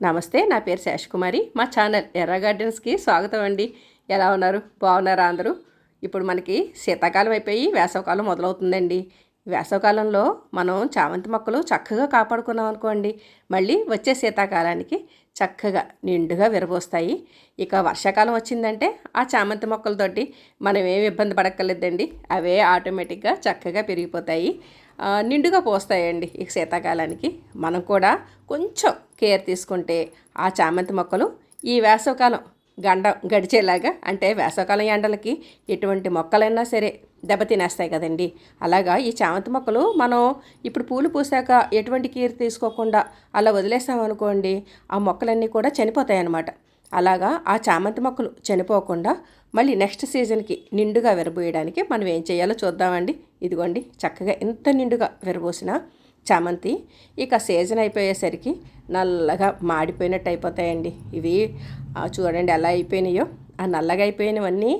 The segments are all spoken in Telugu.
నమస్తే నా పేరు శేషకుమారి మా ఛానల్ ఎర్ర గార్డెన్స్కి స్వాగతం అండి. ఎలా ఉన్నారు? బాగున్నారా అందరూ? ఇప్పుడు మనకి శీతాకాలం అయిపోయి వేసవకాలం మొదలవుతుందండి. వేసవకాలంలో మనం చామంతి మొక్కలు చక్కగా కాపాడుకున్నాం అనుకోండి. మళ్ళీ వచ్చే శీతాకాలానికి చక్కగా నిండుగా విరబోస్తాయి. ఇక వర్షాకాలం వచ్చిందంటే ఆ చామంతి మొక్కలతోటి మనం ఏమి ఇబ్బంది పడక్కర్లేదండి. అవే ఆటోమేటిక్గా చక్కగా పెరిగిపోతాయి. నిండుగా పోస్తాయండి ఇక శీతాకాలానికి. మనం కూడా కొంచెం కేర్ తీసుకుంటే ఆ చామంతి మొక్కలు ఈ వేసవకాలం గండ గడిచేలాగా అంటే వేసవకాలం ఎండలకి ఎటువంటి మొక్కలైనా సరే దెబ్బతినేస్తాయి కదండి. అలాగా ఈ చామంతి మొక్కలు మనం ఇప్పుడు పూలు పూసాక ఎటువంటి కేర్ తీసుకోకుండా అలా వదిలేసామనుకోండి ఆ మొక్కలన్నీ కూడా చనిపోతాయి అన్నమాట అలాగా ఆ చామంతి మొక్కలు చనిపోకుండా మళ్ళీ నెక్స్ట్ సీజన్కి నిండుగా విరబోయడానికి మనం ఏం చేయాలో చూద్దామండి. ఇదిగోండి చక్కగా ఇంత నిండుగా విరబోసిన చామంతి ఇక సీజన్ అయిపోయేసరికి నల్లగా మాడిపోయినట్టు అయిపోతాయండి. ఇవి చూడండి ఎలా అయిపోయినాయో. ఆ నల్లగా అయిపోయినవన్నీ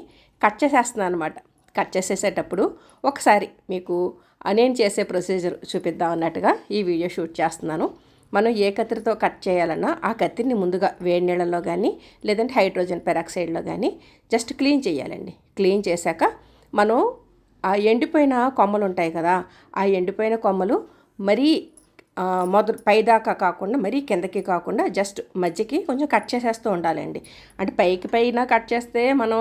కట్ చేసేస్తున్నాను అనమాట కట్ చేసేసేటప్పుడు ఒకసారి మీకు నేను చేసే ప్రొసీజర్ చూపిద్దాం అన్నట్టుగా ఈ వీడియో షూట్ చేస్తున్నాను. మనం ఏ కత్తిరితో కట్ చేయాలన్నా ఆ కత్తిరిని ముందుగా వేడి నీళ్ళలో కానీ లేదంటే హైడ్రోజన్ పెరాక్సైడ్లో కానీ జస్ట్ క్లీన్ చేయాలండి. క్లీన్ చేశాక మనం ఆ ఎండిపోయిన కొమ్మలు ఉంటాయి కదా ఆ ఎండిపోయిన కొమ్మలు మరీ మొదలు పైదాకా కాకుండా మరీ కిందకి కాకుండా జస్ట్ మధ్యకి కొంచెం కట్ చేసేస్తూ ఉండాలండి. అంటే పైకి పైన కట్ చేస్తే మనం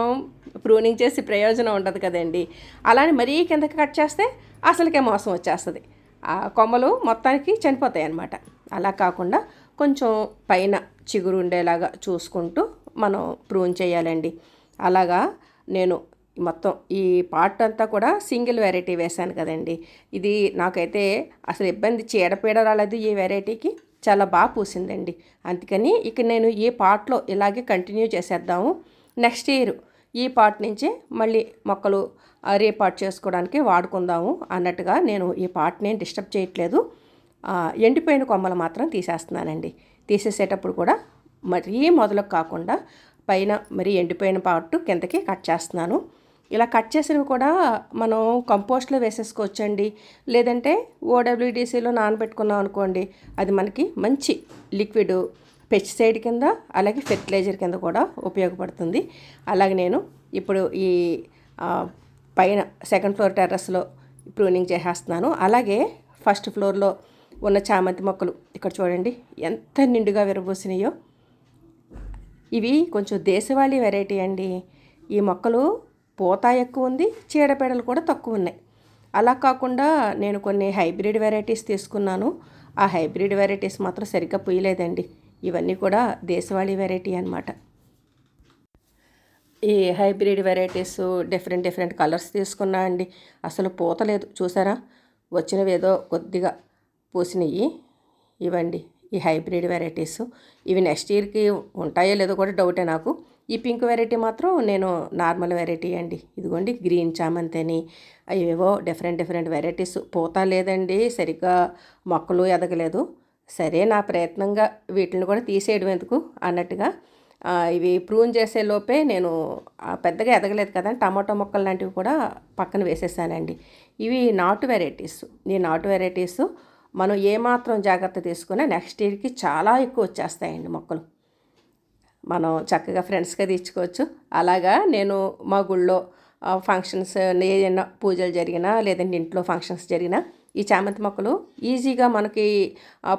ప్రూనింగ్ చేసి ప్రయోజనం ఉండదు కదండి. అలానే మరీ కిందకి కట్ చేస్తే అసలుకే మోసం వచ్చేస్తుంది. ఆ కొమ్మలు మొత్తానికి చనిపోతాయి అన్నమాట అలా కాకుండా కొంచెం పైన చిగురు ఉండేలాగా చూసుకుంటూ మనం ప్రూన్ చేయాలండి. అలాగా నేను మొత్తం ఈ పార్ట్ అంతా కూడా సింగిల్ వెరైటీ వేశాను కదండి. ఇది నాకైతే అసలు ఇబ్బంది చీడపీడ రాలేదు ఈ వెరైటీకి. చాలా బాగా పూసిందండి. అందుకని ఇక నేను ఈ పార్ట్లో ఇలాగే కంటిన్యూ చేసేద్దాము. నెక్స్ట్ ఇయర్ ఈ పార్ట్ నుంచి మళ్ళీ మొక్కలు ఆ, రీపార్ట్ చేసుకోవడానికి వాడుకుందాము అన్నట్టుగా నేను ఈ పార్ట్ని డిస్టర్బ్ చేయట్లేదు. ఎండిపోయిన కొమ్మలు మాత్రం తీసేస్తున్నానండి. తీసేసేటప్పుడు కూడా మరీ మొదలకు కాకుండా పైన మరి ఎండిపోయిన పార్ట్ కిందకి కట్ చేస్తున్నాను. ఇలా కట్ చేసినవి కూడా మనం కంపోస్ట్లో వేసేసుకోవచ్చండి. లేదంటే ఓడబ్ల్యూడిసిలో నానబెట్టుకున్నాం అనుకోండి అది మనకి మంచి లిక్విడ్ పెస్టిసైడ్ కింద అలాగే ఫెర్టిలైజర్ కింద కూడా ఉపయోగపడుతుంది. అలాగే నేను ఇప్పుడు ఈ పైన సెకండ్ ఫ్లోర్ టెర్రస్లో ప్రూనింగ్ చేసేస్తున్నాను. అలాగే ఫస్ట్ ఫ్లోర్లో ఉన్న చామంతి మొక్కలు ఇక్కడ చూడండి ఎంత నిండుగా విరబూసినాయో. ఇవి కొంచెం దేశవాళీ వెరైటీ అండి. ఈ మొక్కలు పూత ఎక్కువ ఉంది చీడపీడలు కూడా తక్కువ ఉన్నాయి అలా కాకుండా నేను కొన్ని హైబ్రిడ్ వెరైటీస్ తీసుకున్నాను. ఆ హైబ్రిడ్ వెరైటీస్ మాత్రం సరిగ్గా పూయలేదండి ఇవన్నీ కూడా దేశవాళీ వెరైటీ అన్నమాట. ఈ hybrid varieties different different colours తీసుకున్నా అండి. అసలు పూత లేదు చూసారా? వచ్చినవి ఏదో కొద్దిగా పూసినవి ఇవ్వండి ఈ హైబ్రిడ్ వెరైటీస్. ఇవి నెక్స్ట్ ఇయర్కి ఉంటాయో లేదో కూడా డౌటే నాకు. ఈ పింక్ వెరైటీ మాత్రం నేను నార్మల్ వెరైటీ అండి. ఇదిగోండి గ్రీన్ చామంతి అని డిఫరెంట్ డిఫరెంట్ వెరైటీస్. పూత లేదండి సరిగ్గా మొక్కలు ఎదగలేదు. సరే నా ప్రయత్నంగా వీటిని కూడా తీసేయడం ఎందుకు అన్నట్టుగా ఇవి ప్రూన్ చేసే లోపే నేను పెద్దగా ఎదగలేదు కదా టమాటో మొక్కలు లాంటివి కూడా పక్కన వేసేసానండి. ఇవి నాటు వెరైటీస్. ఈ నాటు వెరైటీస్ మనం ఏమాత్రం జాగ్రత్త తీసుకున్నా నెక్స్ట్ ఇయర్కి చాలా ఎక్కువ వచ్చేస్తాయండి మొక్కలు. మనం చక్కగా ఫ్రెండ్స్గా తీర్చుకోవచ్చు. అలాగా నేను మా గుళ్ళో ఫంక్షన్స్ ఏదైనా పూజలు జరిగినా లేదంటే ఇంట్లో ఫంక్షన్స్ జరిగినా ఈ చామంతి మొక్కలు ఈజీగా మనకి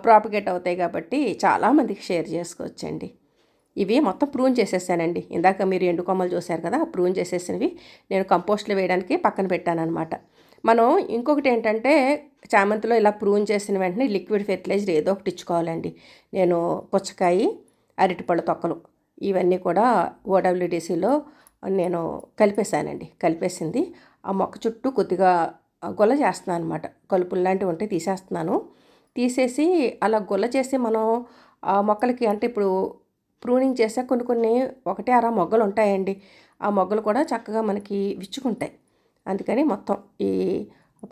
ప్రాపగేట్ అవుతాయి కాబట్టి చాలామందికి షేర్ చేసుకోవచ్చండి. ఇవి మొత్తం ప్రూన్ చేసేసానండి. ఇందాక మీరు ఎండు కొమ్మలు చూశారు కదా ప్రూన్ చేసేసినవి నేను కంపోస్ట్లు వేయడానికి పక్కన పెట్టాను అనమాట మనం ఇంకొకటి ఏంటంటే చామంతిలో ఇలా ప్రూన్ చేసిన వెంటనే లిక్విడ్ ఫెర్టిలైజర్ ఏదో ఒకటి ఇచ్చుకోవాలండి. నేను పుచ్చకాయ అరటిపళ్ళ తొక్కలు ఇవన్నీ కూడా ఓడబ్ల్యూడిసిలో నేను కలిపేశానండి. కలిపేసింది. ఆ మొక్క చుట్టూ కొద్దిగా గొల్ల చేస్తున్నాను అనమాట కలుపులు లాంటివి ఉంటే తీసేస్తున్నాను. తీసేసి అలా గొల్ల చేసి మనం ఆ మొక్కలకి అంటే ఇప్పుడు ప్రూనింగ్ చేసే కొన్ని కొన్ని ఒకటే అర మొగ్గలు ఉంటాయండి. ఆ మొగ్గలు కూడా చక్కగా మనకి విచ్చుకుంటాయి. అందుకని మొత్తం ఈ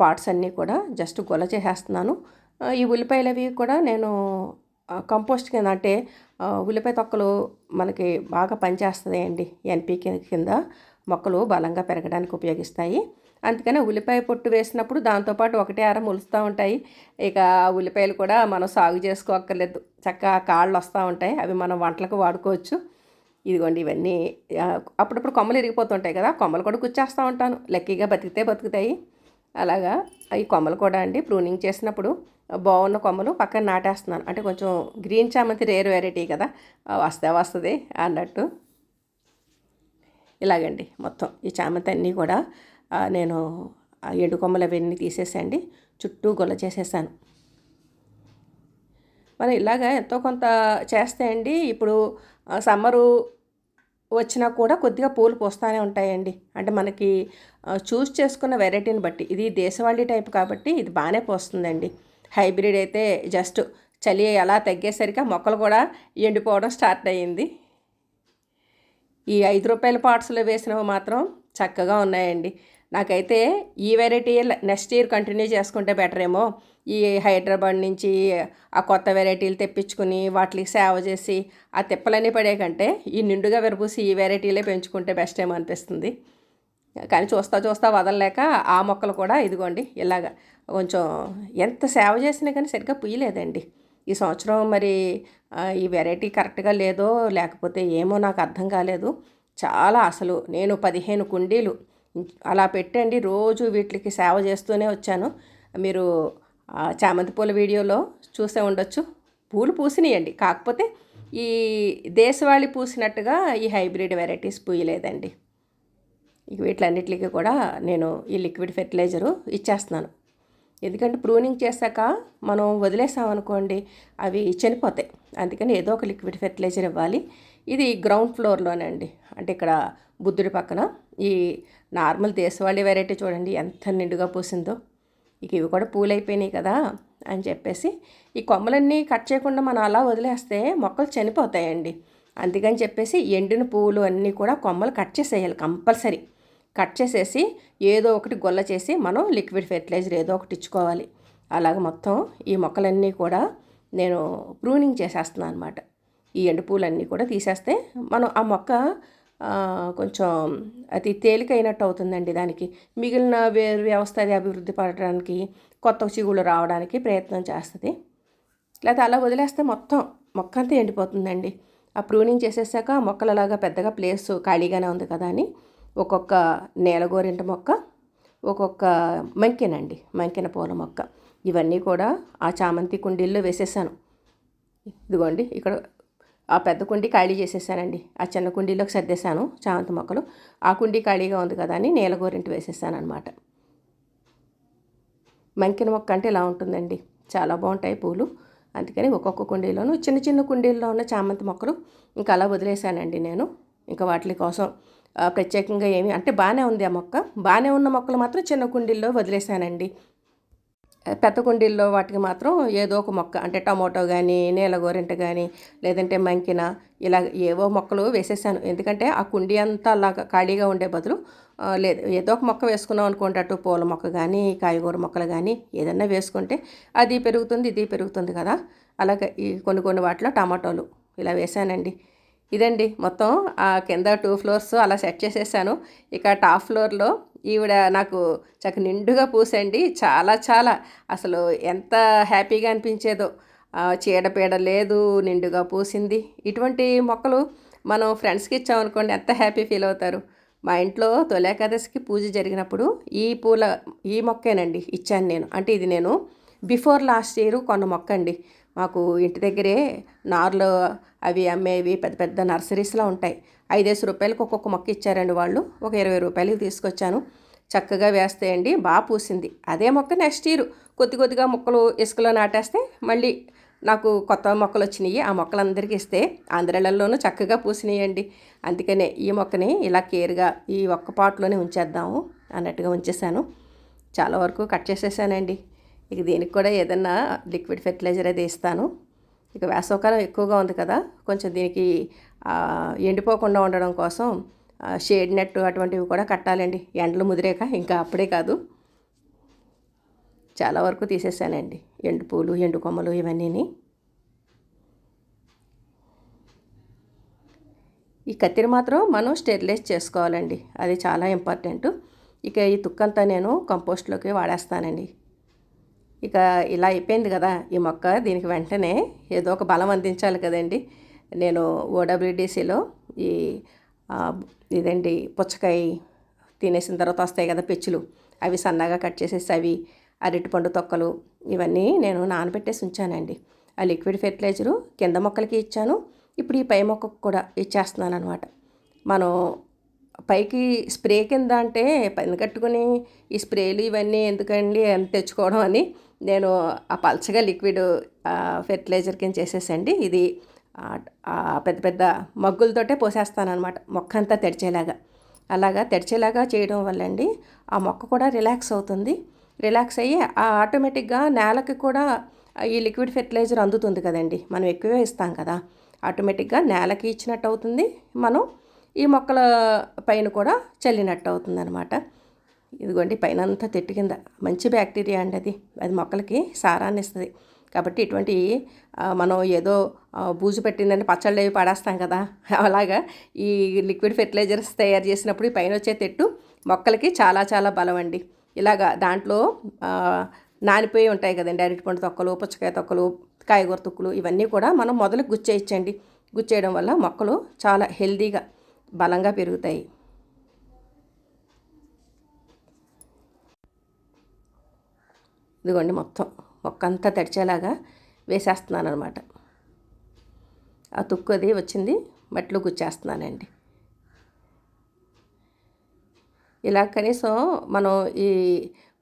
పార్ట్స్ అన్నీ కూడా జస్ట్ గొల్ల చేసేస్తున్నాను. ఈ ఉల్లిపాయలు అవి కూడా నేను కంపోస్ట్ కింద అంటే ఉల్లిపాయ తొక్కలు మనకి బాగా పనిచేస్తుంది అండి కింద. మొక్కలు బలంగా పెరగడానికి ఉపయోగిస్తాయి. అందుకని ఉల్లిపాయ పొట్టు వేసినప్పుడు దాంతోపాటు ఒకటే అర ములుస్తూ ఉంటాయి. ఇక ఉల్లిపాయలు కూడా మనం సాగు చేసుకోక్కర్లేదు. చక్కగా కాళ్ళు వస్తూ ఉంటాయి. అవి మనం వంటలకు వాడుకోవచ్చు. ఇదిగోండి ఇవన్నీ. అప్పుడప్పుడు కొమ్మలు ఇరిగిపోతుంటాయి కదా కొమ్మలు కూడా గుచ్చేస్తూ ఉంటాను. లక్కీగా బతికితే బతుకుతాయి. అలాగా ఈ కొమ్మలు కూడా అండి ప్రూనింగ్ చేసినప్పుడు బాగున్న కొమ్మలు పక్కన నాటేస్తున్నాను. అంటే కొంచెం గ్రీన్ చామంతి రేర్ వెరైటీ కదా? వస్తే వస్తుంది అన్నట్టు. ఇలాగండి మొత్తం ఈ చామంతి అన్నీ కూడా నేను ఆ ఎండు కొమ్మలు అవన్నీ తీసేసండి చుట్టూ గొల్ల చేసేసాను. మనం ఇలాగ ఎంతో కొంత చేస్తే అండి ఇప్పుడు సమ్మరు వచ్చినా కూడా కొద్దిగా పూలు పోస్తూనే ఉంటాయండి. అంటే మనకి చూస్ చేసుకున్న వెరైటీని బట్టి. ఇది దేశవాళీ టైప్ కాబట్టి ఇది బాగానే పోస్తుందండి. హైబ్రిడ్ అయితే జస్ట్ చలి అలా తగ్గేసరికి ఆ మొక్కలు కూడా ఎండిపోవడం స్టార్ట్ అయ్యింది. ఈ ఐదు రూపాయల పార్ట్స్లో వేసినవి మాత్రం చక్కగా ఉన్నాయండి. నాకైతే ఈ వెరైటీ నెక్స్ట్ ఇయర్ కంటిన్యూ చేసుకుంటే బెటర్ ఏమో ఈ హైదరాబాద్ నుంచి ఆ కొత్త వెరైటీలు తెప్పించుకుని వాటికి సేవ చేసి ఆ తిప్పలన్నీ పడే కంటే ఈ నిండుగా విరబూసి ఈ వెరైటీలే పెంచుకుంటే బెస్ట్ ఏమో అనిపిస్తుంది. కానీ చూస్తా చూస్తా వదలలేక ఆ మొక్కలు కూడా ఇదిగోండి ఇలాగ కొంచెం ఎంత సేవ చేసినా కానీ సరిగ్గా పుయ్యలేదండి. ఈ సంవత్సరం మరి ఈ వెరైటీ కరెక్ట్గా లేదో లేకపోతే ఏమో నాకు అర్థం కాలేదు. చాలా అసలు నేను పదిహేను కుండీలు అలా పెట్టండి రోజు వీటికి సేవ చేస్తూనే వచ్చాను. మీరు చామంతి పూల వీడియోలో చూసే ఉండొచ్చు. పూలు పూసినాయండి. కాకపోతే ఈ దేశవాళీ పూసినట్టుగా ఈ హైబ్రిడ్ వెరైటీస్ పూయలేదండి ఇక వీటిలన్నిటికీ కూడా నేను ఈ లిక్విడ్ ఫెర్టిలైజరు ఇచ్చేస్తున్నాను. ఎందుకంటే ప్రూనింగ్ చేశాక మనం వదిలేసామనుకోండి అవి చనిపోతాయి. అందుకని ఏదో ఒక లిక్విడ్ ఫెర్టిలైజర్ ఇవ్వాలి. ఇది గ్రౌండ్ ఫ్లోర్లోనండి. అంటే ఇక్కడ బుద్ధుడి పక్కన. ఈ నార్మల్ దేశవాళీ వెరైటీ చూడండి ఎంత నిండుగా పూసిందో. ఇక ఇవి కూడా పూలు అయిపోయినాయి కదా అని చెప్పేసి ఈ కొమ్మలన్నీ కట్ చేయకుండా మనం అలా వదిలేస్తే మొక్కలు చనిపోతాయండి. అందుకని చెప్పేసి ఎండిన పువ్వులు అన్నీ కూడా కొమ్మలు కట్ చేసేయాలి కంపల్సరీ. కట్ చేసేసి ఏదో ఒకటి గొల్ల చేసి మనం లిక్విడ్ ఫెర్టిలైజర్ ఏదో ఒకటి ఇచ్చుకోవాలి. అలాగ మొత్తం ఈ మొక్కలన్నీ కూడా నేను ప్రూనింగ్ చేసేస్తున్నాను అనమాట ఈ ఎండు పూలన్నీ కూడా తీసేస్తే మనం ఆ మొక్క కొంచెం అది తేలికైనట్టు అవుతుందండి దానికి. మిగిలిన వేరు వ్యవస్థ అది అభివృద్ధి పడడానికి కొత్త చిగుళ్ళు రావడానికి ప్రయత్నం చేస్తుంది. లేకపోతే అలా వదిలేస్తే మొత్తం మొక్క అంతా ఎండిపోతుందండి. ఆ ప్రూనింగ్ చేసేసాక ఆ మొక్కలు అలాగా పెద్దగా ప్లేస్ ఖాళీగానే ఉంది కదా అని ఒక్కొక్క నేలగోరింట మొక్క ఒక్కొక్క మంకెనండి మంకెన పూల మొక్క. ఇవన్నీ కూడా ఆ చామంతి కుండీల్లో వేసేసాను. ఇదిగోండి ఇక్కడ ఆ పెద్ద కుండీ ఖాళీ చేసేసానండి. ఆ చిన్న కుండీలోకి సర్దేశాను చామంతి మొక్కలు. ఆ కుండీ ఖాళీగా ఉంది కదా అని నీలగోరింటి వేసేసాను అనమాట మంకిన మొక్క అంటే ఇలా ఉంటుందండి. చాలా బాగుంటాయి పూలు. అందుకని ఒక్కొక్క కుండీలోను చిన్న చిన్న కుండీల్లో ఉన్న చామంతి మొక్కలు ఇంకా అలా వదిలేశానండి నేను. ఇంకా వాటి కోసం ప్రత్యేకంగా ఏమి అంటే బాగానే ఉంది ఆ మొక్క. బాగానే ఉన్న మొక్కలు మాత్రం చిన్న కుండీల్లో వదిలేశానండి పెద్ద కుండీల్లో వాటికి మాత్రం ఏదో ఒక మొక్క అంటే టమోటో కానీ నీలగోరింట కానీ లేదంటే మంకిన ఇలా ఏవో మొక్కలు వేసేసాను. ఎందుకంటే ఆ కుండీ అంతా అలాగా ఖాళీగా ఉండే బదులు లేదు ఏదో ఒక మొక్క వేసుకున్నాం అనుకోండి అటు పూల మొక్క కానీ కాయగూర మొక్కలు కానీ ఏదన్నా వేసుకుంటే అది పెరుగుతుంది ఇది పెరుగుతుంది కదా. అలాగే ఈ కొన్ని కొన్ని వాటిలో టమాటోలు ఇలా వేసానండి. ఇదండి మొత్తం ఆ కింద టూ ఫ్లోర్స్ అలా సెట్ చేసేసాను. ఇక టాప్ ఫ్లోర్లో ఈవిడ నాకు చక్క నిండుగా పూసండి. చాలా చాలా అసలు ఎంత హ్యాపీగా అనిపించేదో. చీడపీడ లేదు నిండుగా పూసింది. ఇటువంటి మొక్కలు మనం ఫ్రెండ్స్కి ఇచ్చామనుకోండి ఎంత హ్యాపీ ఫీల్ అవుతారు. మా ఇంట్లో తొలేకాదశికి పూజ జరిగినప్పుడు ఈ పూల ఈ మొక్కేనండి ఇచ్చాను నేను. అంటే ఇది నేను బిఫోర్ లాస్ట్ ఇయర్ కొన్న మొక్క అండి మాకు ఇంటి దగ్గరే నార్లు అవి అమ్మేవి పెద్ద పెద్ద నర్సరీస్లో ఉంటాయి. ఐదేసి రూపాయలకు ఒక్కొక్క మొక్క ఇచ్చారండి వాళ్ళు. ఒక ఇరవై రూపాయలకి తీసుకొచ్చాను. చక్కగా వేస్తాయండి. బాగా పూసింది. అదే మొక్క నెక్స్ట్ ఇయర్ కొద్ది కొద్దిగా మొక్కలు ఇసుకలో నాటేస్తే మళ్ళీ నాకు కొత్త మొక్కలు వచ్చినాయి. ఆ మొక్కలందరికీ ఇస్తే ఆంధ్రాలలోనూ చక్కగా పూసినాయండి. అందుకనే ఈ మొక్కని ఇలా కేర్గా ఈ ఒక్క పాట్లోనే ఉంచేద్దాము అన్నట్టుగా ఉంచేసాను చాలా వరకు కట్ చేసేసానండి. ఇక దీనికి కూడా ఏదన్నా లిక్విడ్ ఫెర్టిలైజర్ అది ఇస్తాను. ఇక వేసవకాలం ఎక్కువగా ఉంది కదా కొంచెం దీనికి ఎండిపోకుండా ఉండడం కోసం షేడ్ నెట్ అటువంటివి కూడా కట్టాలండి. ఎండలు ముదిరేక ఇంకా అప్పుడే కాదు. చాలా వరకు తీసేసానండి. ఎండు పూలు ఎండు కొమ్మలు ఇవన్నీని. ఈ కత్తిరి మాత్రం మనం స్టెరిలైజ్ చేసుకోవాలండి. అది చాలా ఇంపార్టెంట్. ఇక ఈ తుక్కంతా నేను కంపోస్ట్లోకి వాడేస్తానండి. ఇక ఇలా అయిపోయింది కదా ఈ మొక్క. దీనికి వెంటనే ఏదో ఒక బలం అందించాలి కదండి. నేను ఓడబ్ల్యూడిసిలో ఈ ఇదండి పుచ్చకాయ తినేసిన తర్వాత వస్తాయి కదా పెచ్చులు. అవి సన్నగా కట్ చేసేసి అవి అరటిపండు తొక్కలు ఇవన్నీ నేను నానబెట్టేసి ఉంచానండి. ఆ లిక్విడ్ ఫెర్టిలైజరు కింద మొక్కలకి ఇచ్చాను. ఇప్పుడు ఈ పై మొక్కకు కూడా ఇచ్చేస్తున్నాను అనమాట మనం పైకి స్ప్రే కింద అంటే పని కట్టుకుని ఈ స్ప్రేలు ఇవన్నీ ఎందుకండి అని తెచ్చుకోవడం అని నేను ఆ పల్చగా లిక్విడ్ ఫెర్టిలైజర్ కింద చేసేసండి. ఇది పెద్ద పెద్ద మగ్గులతోటే పోసేస్తానమాట మొక్క అంతా తెడిచేలాగా అలాగా తెడిచేలాగా చేయడం వల్ల అండి ఆ మొక్క కూడా రిలాక్స్ అవుతుంది. రిలాక్స్ అయ్యి ఆ ఆటోమేటిక్గా నేలకి కూడా ఈ లిక్విడ్ ఫెర్టిలైజర్ అందుతుంది కదండి మనం ఎక్కువే ఇస్తాం కదా. ఆటోమేటిక్గా నేలకి ఇచ్చినట్టు అవుతుంది మనం ఈ మొక్కల పైన కూడా చల్లినట్టు అవుతుంది అనమాట ఇదిగోండి పైన అంతా తెట్టు కింద. మంచి బ్యాక్టీరియా అండి అది. అది మొక్కలకి సారాన్ని ఇస్తుంది. కాబట్టి ఇటువంటి మనం ఏదో బూజు పెట్టిందని పచ్చళ్ళు అవి పడేస్తాం కదా. అలాగా ఈ లిక్విడ్ ఫెర్టిలైజర్స్ తయారు చేసినప్పుడు ఈ పైన వచ్చే తెట్టు మొక్కలకి చాలా చాలా బలం అండి. ఇలాగా దాంట్లో నానిపోయి ఉంటాయి కదండి. అరటిపండు తొక్కలు పుచ్చకాయ తొక్కలు కాయగూర తొక్కలు ఇవన్నీ కూడా మనం మొదలు గుచ్చేయచ్చండి. గుచ్చేయడం వల్ల మొక్కలు చాలా హెల్దీగా బలంగా పెరుగుతాయి. ఇదిగోండి మొత్తం మొక్క అంతా తడిచేలాగా వేసేస్తున్నాను అనమాట ఆ తుక్కు అది వచ్చింది మట్టిలో గుచ్చేస్తున్నానండి. ఇలా కనీసం మనం ఈ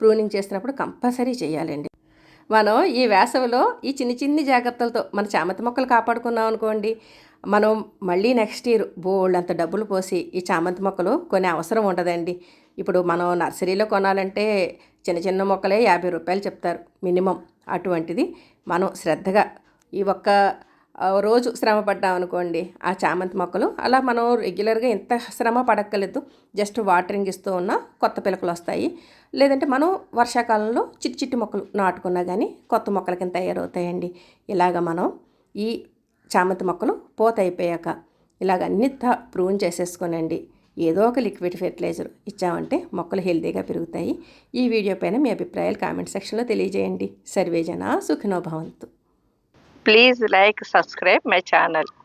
ప్రూనింగ్ చేసినప్పుడు కంపల్సరీ చేయాలండి. మనం ఈ వేసవిలో ఈ చిన్ని చిన్ని జాగ్రత్తలతో మన చామంతి మొక్కలు కాపాడుకున్నాం అనుకోండి మనం మళ్ళీ నెక్స్ట్ ఇయర్ బోల్డ్ అంత డబ్బులు పోసి ఈ చామంతి మొక్కలు కొనే అవసరం ఉండదండి. ఇప్పుడు మనం నర్సరీలో కొనాలంటే చిన్న చిన్న మొక్కలే యాభై రూపాయలు చెప్తారు మినిమం. అటువంటిది మనం శ్రద్ధగా ఈ ఒక్క రోజు శ్రమ పడ్డాం అనుకోండి ఆ చామంతి మొక్కలు అలా మనం రెగ్యులర్గా ఎంత శ్రమ పడక్కలేదు జస్ట్ వాటరింగ్ ఇస్తూ ఉన్న కొత్త పిలకలు వస్తాయి. లేదంటే మనం వర్షాకాలంలో చిట్టి చిట్టి మొక్కలు నాటుకున్నా కానీ కొత్త మొక్కల కింద తయారవుతాయండి. ఇలాగ మనం ఈ చామంతి మొక్కలు పూత అయిపోయాక ఇలాగ అన్ని ప్రూన్ చేసేసుకోనండి. ఏదో ఒక లిక్విడ్ ఫెర్టిలైజర్ ఇచ్చామంటే మొక్కలు హెల్దీగా పెరుగుతాయి. ఈ వీడియో పైన మీ అభిప్రాయాలు కామెంట్ సెక్షన్లో తెలియజేయండి. సర్వేజన సుఖినో భవంతు. Like subscribe subscribe channel.